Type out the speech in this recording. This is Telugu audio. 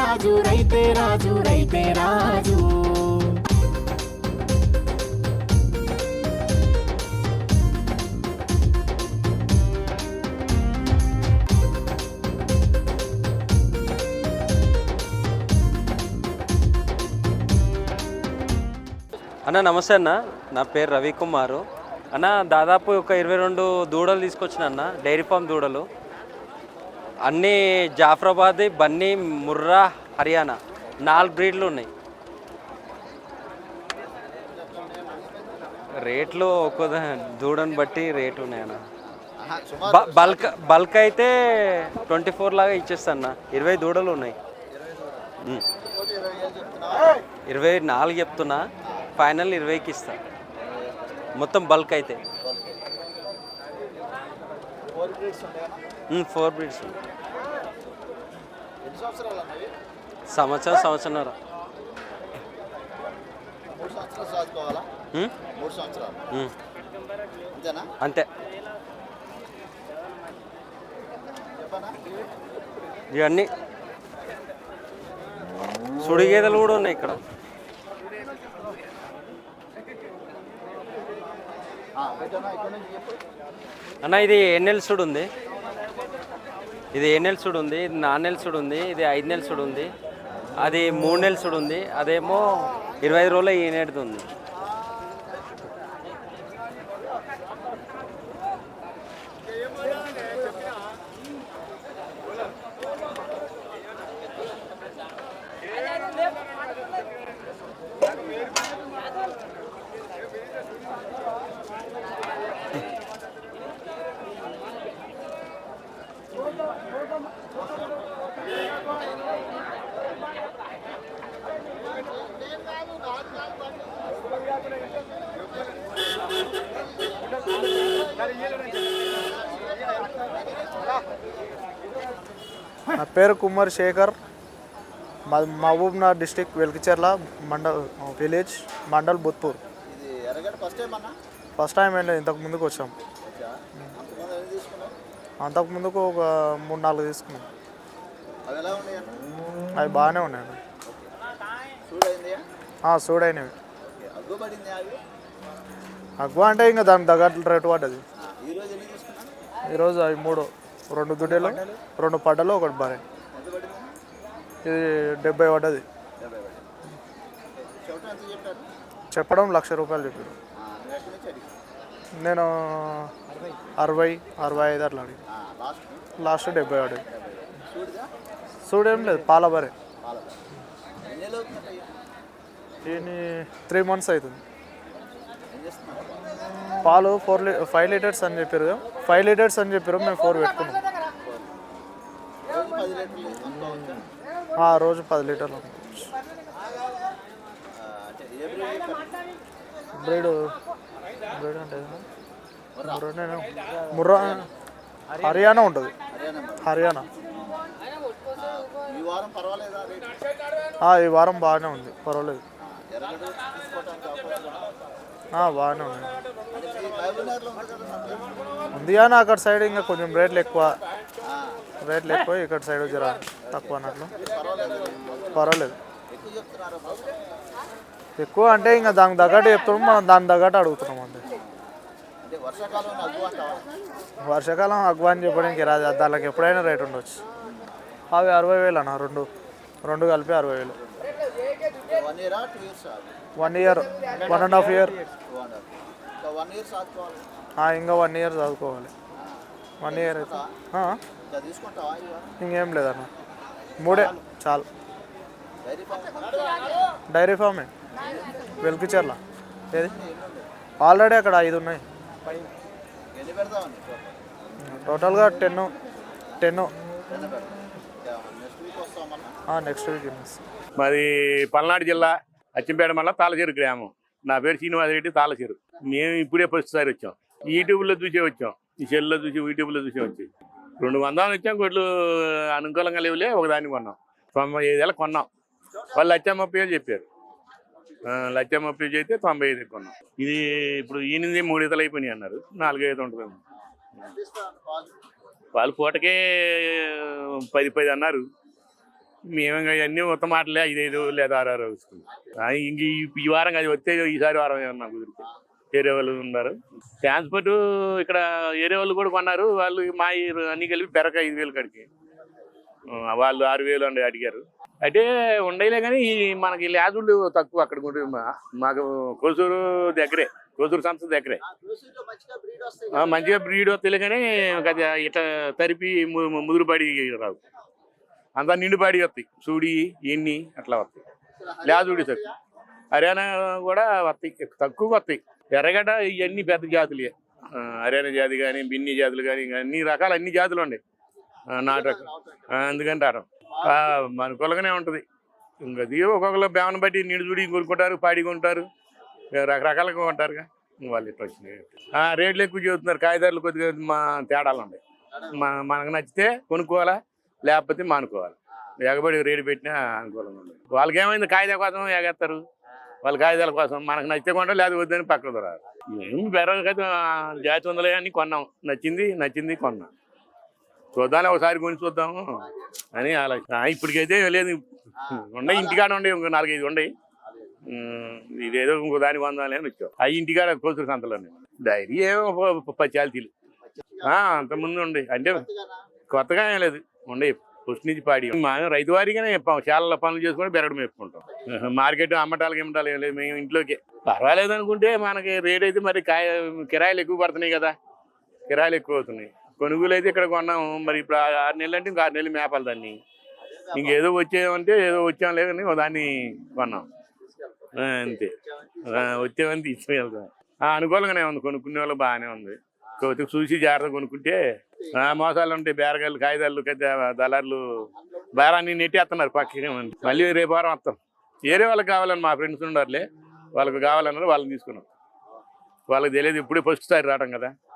రాజు రైతే రాజు రైతే రాజు. అన్న నమస్తే అన్న. నా పేరు రవికుమారు. అన్న దాదాపు ఒక ఇరవై రెండు దూడలు తీసుకొచ్చిన అన్న డైరీ ఫామ్ దూడలు. అన్నీ జాఫరాబాద్ బన్నీ ముర్రా హర్యానా నాలుగు బ్రీడ్లు ఉన్నాయి. రేట్లు ఒక్కో దూడని బట్టి రేటు ఉన్నాయి అన్న బ- బల్క్ బల్క్ అయితే ట్వంటీ ఫోర్ లాగా ఇచ్చేస్తాను ఇరవై దూడలు ఉన్నాయి. ఇరవై నాలుగు చెప్తున్నా. ఫైనల్ ఇరవైకి ఇస్తా. మొత్తం బల్క్ అయితే. ఫోర్ బ్రీడ్స్ సంవత్సరం సంవత్సరం అంతే. ఇవన్నీ. సుడి గేదెలు కూడా ఉన్నాయి ఇక్కడ ఆ, పెట్టనా ఇక్కడ నుంచి చెప్పు అన్న ఇది ఎన్నెల్ సుడు ఉంది. ఇది ఎన్నెల్ సుడు ఉంది ఇది నాలుగు సుడు ఉంది ఇది ఐదు నెల సుడు ఉంది అది మూడు నెల సుడు ఉంది అదేమో ఇరవై ఐదు రోజుల ఈనేటిది ఉంది. నా పేరు కుమార్ శేఖర్. మా Mahabubnagar district Velkicherla mandal village mandal Bhoothpur. First time time ఏంటో ఇంతకు ముందుకు వచ్చాం. అంతకు ముందుకు ఒక మూడు నాలుగు తీసుకున్నాం. అవి ఉన్నాయి బాగానే ఉన్నాయండి ఆ, సూడైనవి. అగ్వ అంటే ఇంకా దానికి తగ్గట్లు రేటు పడ్డది. ఈరోజు అవి మూడు రెండు దుడ్డలు రెండు పడ్డలు ఒకటి బారే ఇది డెబ్బై పడ్డది. చెప్పడం లక్ష రూపాయలు చెప్పారు. అడిగి. నేను అరవై. అరవై ఐదు అట్లా అడిగి. లాస్ట్. డెబ్బై చూడుగా సూడేం లేదు పాల బరే పాల ఎన్ని నెలలు అవుతుందంట ఇవి? దీని త్రీ మంత్స్ అవుతుంది. పాలు ఫోర్ లీ ఫైవ్ లీటర్స్ అని చెప్పారు కదా. ఫైవ్ లీటర్స్ అని చెప్పారు మేము ఫోర్ పెట్టుకున్నాం. రోజు పది లీటర్లు బ్రీడ్? బ్రీడ్ అంటే ముర్రానేనా ముర్రా హర్యానా ఉంటుంది. హర్యానా. ఈ వారం బాగానే ఉంది. పర్వాలేదు. బాగానే ఉంది. ఉంది కానీ అక్కడ సైడ్ ఇంకా కొంచెం రేట్లు ఎక్కువ. రేట్లు ఎక్కువ ఇక్కడ సైడ్ జర తక్కువ అన్నట్లు. పర్వాలేదు. ఎక్కువ అంటే ఇంకా దానికి తగ్గట్టు చెప్తున్నాం మనం దాని తగ్గట్టు అడుగుతున్నాం అంతే. వర్షాకాలం వర్షాకాలం అగ్వా అని చెప్పడానికి రాదు దానికి ఎప్పుడైనా రేట్ ఉండొచ్చు. అవి అరవై వేలు అన్న రెండు రెండు కలిపి అరవై వేలు. వన్ ఇయరా వన్ అండ్ హాఫ్ ఇయర్ ఇంకా వన్ ఇయర్ చదువుకోవాలి. వన్ ఇయర్ అయితే. ఇంకా లేదన్న. మూడే. చాలు. డైరీ ఫామ్ వెల్కిచర్ల ఏది? ఆల్రెడీ అక్కడ ఐదు ఉన్నాయి. టోటల్గా టెన్ టెన్. నెక్స్ట్ వీక్ మాది పల్నాడు జిల్లా అచ్చంపేట మండలం తాళచేరు గ్రామం. నా పేరు శ్రీనివాసరెడ్డి తాళచేరు మేము ఇప్పుడే ఫస్ట్సారి వచ్చాం. యూట్యూబ్లో చూసే వచ్చాం. ఈ సెల్లో చూసి యూట్యూబ్లో చూసే వచ్చి. రెండు వందలు వచ్చాం కొట్లు అనుకూలంగా లేవులే ఒకదాన్ని కొన్నాం. తొంభై ఐదేళ్ళ కొన్నాం. వాళ్ళు లచ్చ ముప్పై వేలు చెప్పారు. ఆ, లచ్చ ముప్పై వేలు అయితే తొంభై ఐదు కొన్నాం. ఇది ఇప్పుడు ఈయనది మూడు ఇతలు అయిపోయినాయి అన్నారు. నాలుగైదు ఉంటుంది వాళ్ళు పూటకే పది పది అన్నారు. మేము ఇంకా అన్నీ ఉత్త మాటలే ఐదైదు లేదా ఆరు ఆరు వేసుకున్నాం ఇంక ఈ- వారం అది వస్తే ఈసారి వారం ఏమన్నా కుదిరితే. ఏరే వాళ్ళు ఉన్నారు. ట్రాన్స్పోర్ట్ ఇక్కడ ఏరే వాళ్ళు కూడా కొన్నారు. వాళ్ళు మా అన్ని కలిపి పెరక ఐదు వేలు కడికి వాళ్ళు ఆరు వేలు అండి అడిగారు. అయితే ఉండయిలే కానీ మనకి లేజులు తక్కువ అక్కడ కూడా మా- మాకు కోసూరు దగ్గరే కోసూరు సంస్థ దగ్గరే. ఆ, మంచిగా బ్రీడ్ వస్తే కానీ ఇట్లా తరిపి ము- ముదురుపడి రావు. అంతా నిండుపాడి వస్తాయి. సూడి ఎన్ని అట్లా వస్తాయి. లేదుడి తక్కువ. హర్యానా కూడా వస్తాయి. తక్కువ వస్తాయి. ఎర్రగడ్డ ఇవన్నీ పెద్ద జాతులే. హర్యానా జాతి కానీ బిన్ని జాతులు కానీ అన్ని రకాల అన్ని జాతులు ఉన్నాయి. నాటు రకం అందుకని రావడం మన కులగానే ఉంటుంది. ఇంకా అది ఒక్కొక్కరు బేమను బట్టి నిడుచుడి చూడి కొనుక్కుంటారు పాడి కొంటారు. రకరకాలుగా కొంటారుగా. వాళ్ళు ఇట్లా వచ్చినాయి. రేట్లు ఎక్కువ చెబుతున్నారు. కాగితాలు కొద్దిగా మా తేడాలు ఉన్నాయి. మా మనకు నచ్చితే కొనుక్కోవాలా? లేకపోతే మానుకోవాలి. ఎగబడి రేటు పెట్టినా అనుకూలంగా ఉంది. వాళ్ళకి ఏమైంది కాగితా కోసం ఎగేస్తారు. వాళ్ళ కాగితాల కోసం మనకు నచ్చితే కొంటారు లేదా వద్దని పక్కకు రారు ఏం బెరగ జాతి ఉందలే అని కొన్నాం. నచ్చింది నచ్చింది కొన్నాం. చూద్దాం ఒకసారి కొని చూద్దాము అని అలా ఇప్పటికైతే లేదు. ఉన్నాయి ఇంటికాడ ఉండే ఇంకో నాలుగైదు ఉన్నాయి. ఇదేదో ఇంకో దానికి వందాలి అని వచ్చావు ఆ ఇంటికాడ కోసూరు సంతలోనే. డైరీ ఏమో పచ్చాలి ప- పచ్చి అంతకుముందు ఉండే. అంటే కొత్తగా ఏం లేదు. ఉండే ఫస్ట్ నుంచి పాడి. మా రైతు వారిగానే చాలా పనులు చేసుకొని బెరగడం మేపుకుంటాం. మార్కెట్ అమ్మటాలకి ఇమ్మటాలు ఏం లేదు మేము ఇంట్లోకి. పర్వాలేదు అనుకుంటే మనకి రేట్ అయితే మరి కాయ కిరాయిలు ఎక్కువ పడుతున్నాయి కదా. కిరాయిలు ఎక్కువ అవుతున్నాయి. కొనుగోలు అయితే ఇక్కడ కొన్నాము. మరి ఇప్పుడు ఆరు నెలలు అంటే ఇంకా ఆరు నెలలు మేపాలి దాన్ని. ఇంకేదో వచ్చేమంటే ఏదో వచ్చాం లేదని ఓ దాన్ని కొన్నాం. అంతే. వచ్చామని వచ్చేవంతే ఆ, అనుకూలంగానే ఉంది. కొనుక్కునే వాళ్ళు బాగానే ఉంది. చూసి జాగ్రత్త కొనుక్కుంటే ఆ, మోసాలు ఉంటాయి బేరగాళ్ళు కాగితాలు పెద్ద దళారులు బేరాన్ని నెట్టేస్తున్నారు పక్కనే మళ్ళీ రేపు వారం వస్తాం. వేరే వాళ్ళకి కావాలని మా ఫ్రెండ్స్ ఉండారులే. వాళ్ళకి కావాలన్నారు వాళ్ళని తీసుకున్నాం. వాళ్ళకి తెలియదు ఇప్పుడే ఫస్ట్ సారి రావడం కదా.